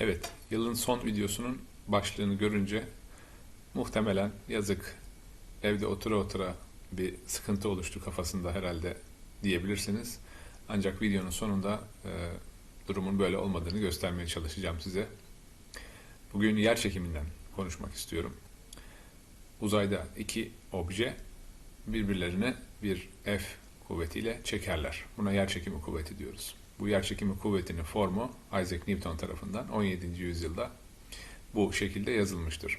Evet, yılın son videosunun başlığını görünce muhtemelen yazık evde otura otura bir sıkıntı oluştu kafasında herhalde diyebilirsiniz. Ancak videonun sonunda e, durumun böyle olmadığını göstermeye çalışacağım size. Bugün yer çekiminden konuşmak istiyorum. Uzayda iki obje birbirlerine bir F kuvvetiyle çekerler. Buna yer çekimi kuvveti diyoruz. Bu yer çekimi kuvvetinin formu Isaac Newton tarafından 17. yüzyılda bu şekilde yazılmıştır.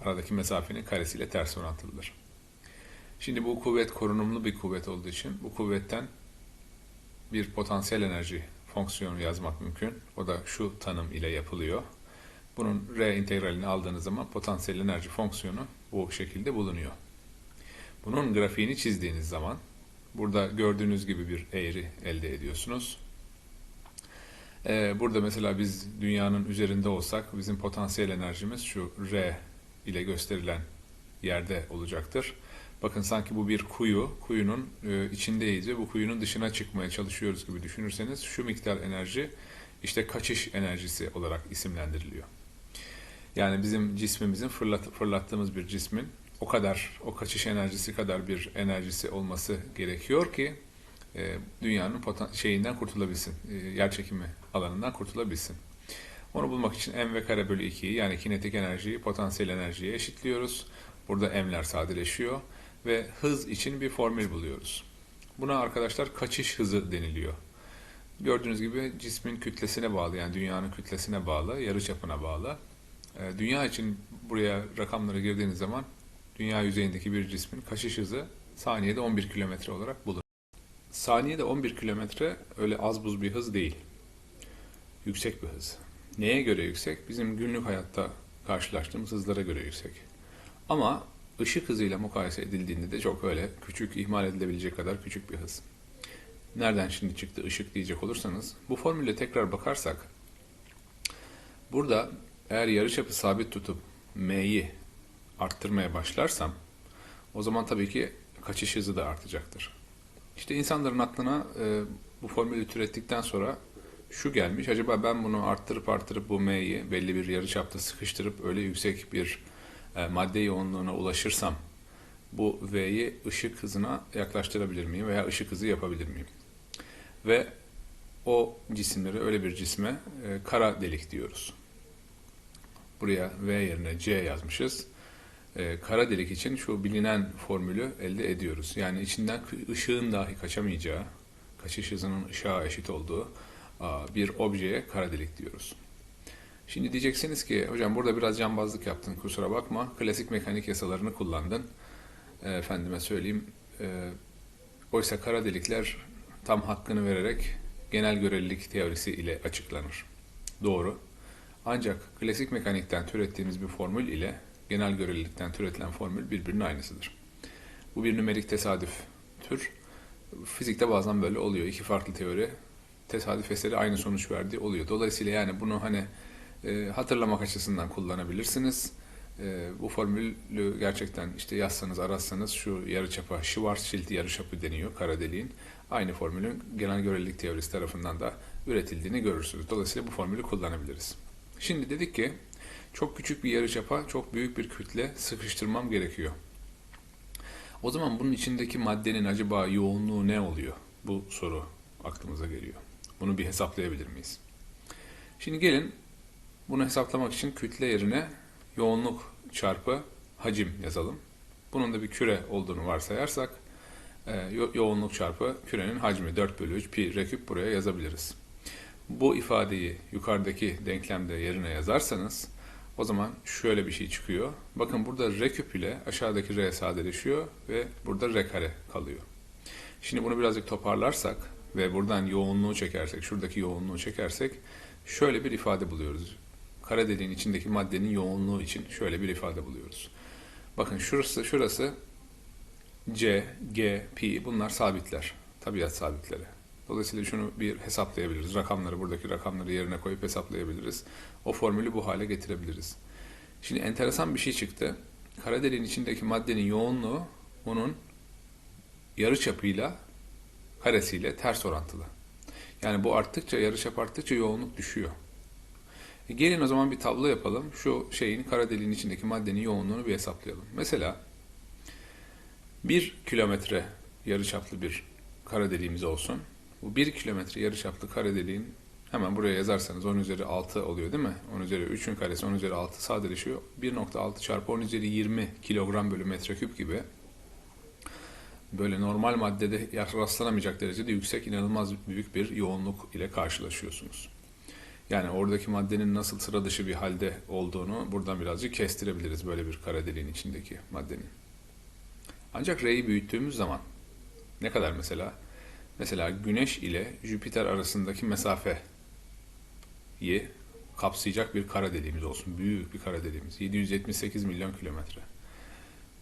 Aradaki mesafenin karesiyle ters orantılıdır. Şimdi bu kuvvet korunumlu bir kuvvet olduğu için bu kuvvetten bir potansiyel enerji fonksiyonu yazmak mümkün. O da şu tanım ile yapılıyor. Bunun R integralini aldığınız zaman potansiyel enerji fonksiyonu bu şekilde bulunuyor. Bunun grafiğini çizdiğiniz zaman burada gördüğünüz gibi bir eğri elde ediyorsunuz. Ee, burada mesela biz dünyanın üzerinde olsak bizim potansiyel enerjimiz şu R ile gösterilen yerde olacaktır. Bakın sanki bu bir kuyu, kuyunun e, içindeyiz ve bu kuyunun dışına çıkmaya çalışıyoruz gibi düşünürseniz şu miktar enerji işte kaçış enerjisi olarak isimlendiriliyor. Yani bizim cismimizin fırlat, fırlattığımız bir cismin o kadar, o kaçış enerjisi kadar bir enerjisi olması gerekiyor ki e, dünyanın şeyinden kurtulabilsin, e, yer çekimi alanından kurtulabilsin. Onu bulmak için m ve kare bölü 2'yi yani kinetik enerjiyi potansiyel enerjiye eşitliyoruz. Burada m'ler sadeleşiyor ve hız için bir formül buluyoruz. Buna arkadaşlar kaçış hızı deniliyor. Gördüğünüz gibi cismin kütlesine bağlı yani dünyanın kütlesine bağlı, yarıçapına bağlı. E, dünya için buraya rakamları girdiğiniz zaman dünya yüzeyindeki bir cismin kaçış hızı saniyede 11 kilometre olarak bulunur. Saniyede 11 kilometre öyle az buz bir hız değil. Yüksek bir hız. Neye göre yüksek? Bizim günlük hayatta karşılaştığımız hızlara göre yüksek. Ama ışık hızıyla mukayese edildiğinde de çok öyle küçük, ihmal edilebilecek kadar küçük bir hız. Nereden şimdi çıktı ışık diyecek olursanız, bu formüle tekrar bakarsak, burada eğer yarıçapı sabit tutup m'yi arttırmaya başlarsam, o zaman tabii ki kaçış hızı da artacaktır. İşte insanların aklına e, bu formülü türettikten sonra şu gelmiş. Acaba ben bunu arttırıp arttırıp bu M'yi belli bir yarıçapta sıkıştırıp öyle yüksek bir e, madde yoğunluğuna ulaşırsam bu V'yi ışık hızına yaklaştırabilir miyim veya ışık hızı yapabilir miyim? Ve o cisimleri öyle bir cisme e, kara delik diyoruz. Buraya V yerine C yazmışız. E, kara delik için şu bilinen formülü elde ediyoruz. Yani içinden ışığın dahi kaçamayacağı, kaçış hızının ışığa eşit olduğu bir objeye kara delik diyoruz. Şimdi diyeceksiniz ki hocam burada biraz cambazlık yaptın kusura bakma. Klasik mekanik yasalarını kullandın. E, efendime söyleyeyim. E, oysa kara delikler tam hakkını vererek genel görelilik teorisi ile açıklanır. Doğru. Ancak klasik mekanikten türettiğimiz bir formül ile genel görelilikten türetilen formül birbirinin aynısıdır. Bu bir nümerik tesadüf tür. Fizikte bazen böyle oluyor. İki farklı teori tesadüf eseri aynı sonuç verdiği oluyor. Dolayısıyla yani bunu hani e, hatırlamak açısından kullanabilirsiniz. E, bu formülü gerçekten işte yazsanız aratsanız şu yarıçapa Schwarzschild yarıçapı deniyor kara deliğin. Aynı formülün genel görelilik teorisi tarafından da üretildiğini görürsünüz. Dolayısıyla bu formülü kullanabiliriz. Şimdi dedik ki çok küçük bir yarıçapa çok büyük bir kütle sıkıştırmam gerekiyor. O zaman bunun içindeki maddenin acaba yoğunluğu ne oluyor? Bu soru aklımıza geliyor. Bunu bir hesaplayabilir miyiz? Şimdi gelin bunu hesaplamak için kütle yerine yoğunluk çarpı hacim yazalım. Bunun da bir küre olduğunu varsayarsak e, yo yoğunluk çarpı kürenin hacmi 4 bölü 3 pi reküp buraya yazabiliriz. Bu ifadeyi yukarıdaki denklemde yerine yazarsanız o zaman şöyle bir şey çıkıyor. Bakın burada r küp ile aşağıdaki r sadeleşiyor ve burada r kare kalıyor. Şimdi bunu birazcık toparlarsak ve buradan yoğunluğu çekersek, şuradaki yoğunluğu çekersek şöyle bir ifade buluyoruz. Kara deliğin içindeki maddenin yoğunluğu için şöyle bir ifade buluyoruz. Bakın şurası, şurası C, G, Pi bunlar sabitler. Tabiat sabitleri. Dolayısıyla şunu bir hesaplayabiliriz. Rakamları, buradaki rakamları yerine koyup hesaplayabiliriz. O formülü bu hale getirebiliriz. Şimdi enteresan bir şey çıktı. Kara deliğin içindeki maddenin yoğunluğu onun yarı çapıyla karesiyle ters orantılı. Yani bu arttıkça, yarıçap arttıkça yoğunluk düşüyor. E gelin o zaman bir tablo yapalım. Şu şeyin kara deliğin içindeki maddenin yoğunluğunu bir hesaplayalım. Mesela 1 kilometre yarıçaplı bir kara deliğimiz olsun. Bu 1 kilometre yarıçaplı kara deliğin hemen buraya yazarsanız 10 üzeri 6 oluyor değil mi? 10 üzeri 3'ün karesi 10 üzeri 6 sadeleşiyor. 1.6 çarpı 10 üzeri 20 kilogram bölü metreküp gibi böyle normal maddede rastlanamayacak derecede yüksek, inanılmaz büyük bir yoğunluk ile karşılaşıyorsunuz. Yani oradaki maddenin nasıl sıra dışı bir halde olduğunu buradan birazcık kestirebiliriz böyle bir kara deliğin içindeki maddenin. Ancak R'yi büyüttüğümüz zaman ne kadar mesela? Mesela Güneş ile Jüpiter arasındaki mesafeyi kapsayacak bir kara deliğimiz olsun. Büyük bir kara deliğimiz. 778 milyon kilometre.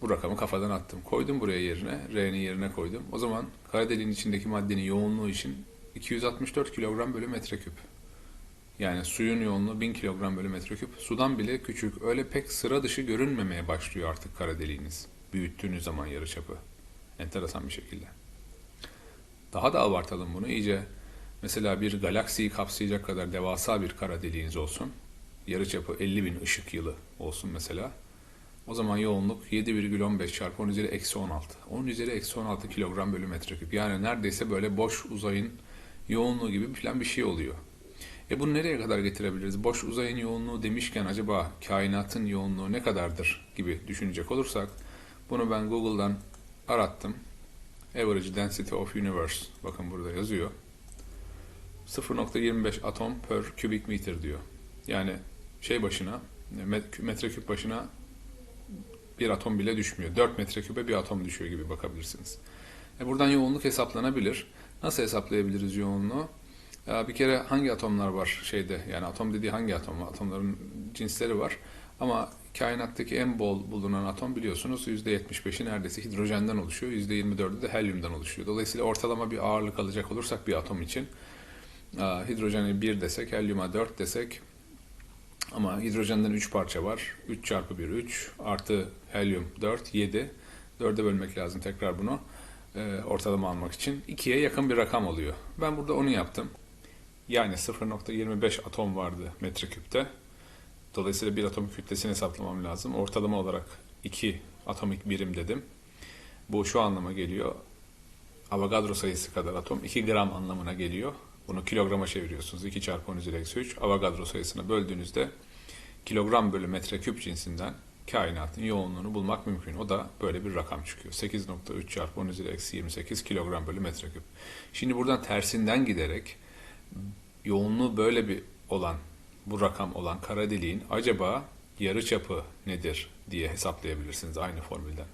Bu rakamı kafadan attım. Koydum buraya yerine. R'nin yerine koydum. O zaman kara deliğin içindeki maddenin yoğunluğu için 264 kilogram bölü metreküp. Yani suyun yoğunluğu 1000 kilogram bölü metreküp. Sudan bile küçük. Öyle pek sıra dışı görünmemeye başlıyor artık kara deliğiniz. Büyüttüğünüz zaman yarıçapı. Enteresan bir şekilde. Daha da abartalım bunu. iyice mesela bir galaksiyi kapsayacak kadar devasa bir kara deliğiniz olsun. Yarıçapı 50 bin ışık yılı olsun mesela. O zaman yoğunluk 7,15 çarpı 10 üzeri eksi 16. 10 üzeri eksi 16 kilogram bölü metreküp. Yani neredeyse böyle boş uzayın yoğunluğu gibi falan bir şey oluyor. E bunu nereye kadar getirebiliriz? Boş uzayın yoğunluğu demişken acaba kainatın yoğunluğu ne kadardır gibi düşünecek olursak bunu ben Google'dan arattım. Average Density of Universe. Bakın burada yazıyor. 0.25 atom per cubic meter diyor. Yani şey başına, metreküp başına bir atom bile düşmüyor. 4 metreküpe bir atom düşüyor gibi bakabilirsiniz. E buradan yoğunluk hesaplanabilir. Nasıl hesaplayabiliriz yoğunluğu? Ya bir kere hangi atomlar var şeyde? Yani atom dediği hangi atom? Atomların cinsleri var. Ama kainattaki en bol bulunan atom biliyorsunuz %75'i neredeyse hidrojenden oluşuyor. %24'ü de helyumdan oluşuyor. Dolayısıyla ortalama bir ağırlık alacak olursak bir atom için hidrojeni 1 desek, helyuma 4 desek ama hidrojenden 3 parça var. 3 çarpı 1 3 artı helyum 4 7. 4'e bölmek lazım tekrar bunu e, ortalama almak için. 2'ye yakın bir rakam oluyor. Ben burada onu yaptım. Yani 0.25 atom vardı metreküpte. Dolayısıyla bir atom kütlesini hesaplamam lazım. Ortalama olarak 2 atomik birim dedim. Bu şu anlama geliyor. Avogadro sayısı kadar atom 2 gram anlamına geliyor. Bunu kilograma çeviriyorsunuz. 2 çarpı 10 üzeri eksi 3. Avogadro sayısına böldüğünüzde kilogram bölü metreküp cinsinden kainatın yoğunluğunu bulmak mümkün. O da böyle bir rakam çıkıyor. 8.3 çarpı 10 üzeri eksi 28 kilogram bölü metreküp. Şimdi buradan tersinden giderek yoğunluğu böyle bir olan bu rakam olan kara deliğin acaba yarı çapı nedir diye hesaplayabilirsiniz aynı formülden.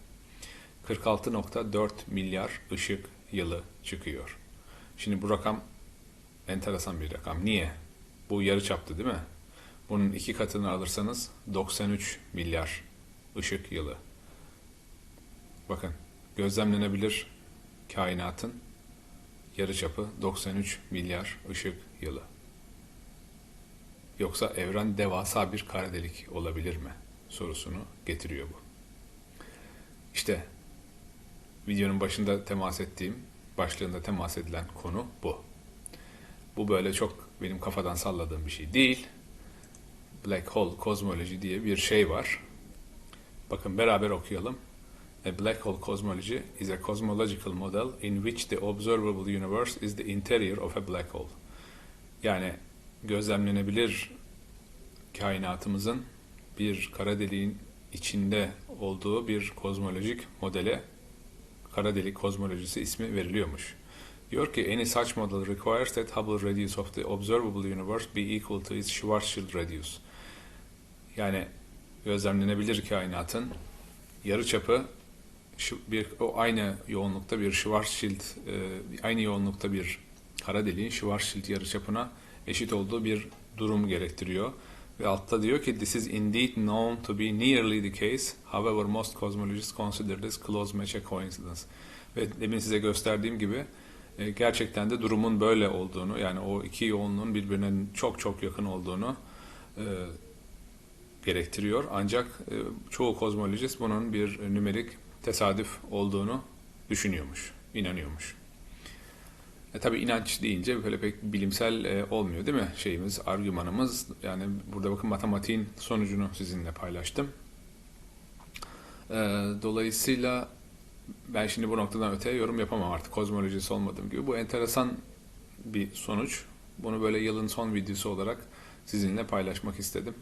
46.4 milyar ışık yılı çıkıyor. Şimdi bu rakam enteresan bir rakam. Niye? Bu yarı çaptı değil mi? Bunun iki katını alırsanız 93 milyar ışık yılı. Bakın gözlemlenebilir kainatın yarıçapı 93 milyar ışık yılı. Yoksa evren devasa bir kara delik olabilir mi? sorusunu getiriyor bu. İşte videonun başında temas ettiğim, başlığında temas edilen konu bu. Bu böyle çok benim kafadan salladığım bir şey değil. Black Hole Cosmology diye bir şey var. Bakın beraber okuyalım. A black hole cosmology is a cosmological model in which the observable universe is the interior of a black hole. Yani gözlemlenebilir kainatımızın bir kara deliğin içinde olduğu bir kozmolojik modele kara delik kozmolojisi ismi veriliyormuş. Diyor ki any such model requires that Hubble radius of the observable universe be equal to its Schwarzschild radius. Yani gözlemlenebilir kainatın yarıçapı bir o aynı yoğunlukta bir Schwarzschild e, aynı yoğunlukta bir kara deliğin Schwarzschild yarıçapına eşit olduğu bir durum gerektiriyor. Ve altta diyor ki this is indeed known to be nearly the case. However most cosmologists consider this close match a coincidence. Ve demin size gösterdiğim gibi e, gerçekten de durumun böyle olduğunu yani o iki yoğunluğun birbirine çok çok yakın olduğunu e, gerektiriyor. Ancak e, çoğu kozmolojist bunun bir nümerik tesadüf olduğunu düşünüyormuş, inanıyormuş. E, tabii inanç deyince böyle pek bilimsel e, olmuyor değil mi şeyimiz, argümanımız. Yani burada bakın matematiğin sonucunu sizinle paylaştım. E, dolayısıyla ben şimdi bu noktadan öteye yorum yapamam artık kozmolojisi olmadığım gibi. Bu enteresan bir sonuç. Bunu böyle yılın son videosu olarak sizinle paylaşmak istedim.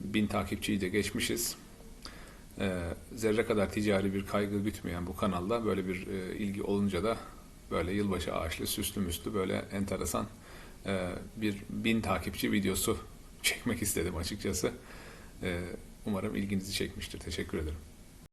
Bin takipçiyi de geçmişiz. Ee, zerre kadar ticari bir kaygı gütmeyen bu kanalda böyle bir e, ilgi olunca da böyle yılbaşı ağaçlı, süslü müslü böyle enteresan e, bir bin takipçi videosu çekmek istedim açıkçası. E, umarım ilginizi çekmiştir. Teşekkür ederim.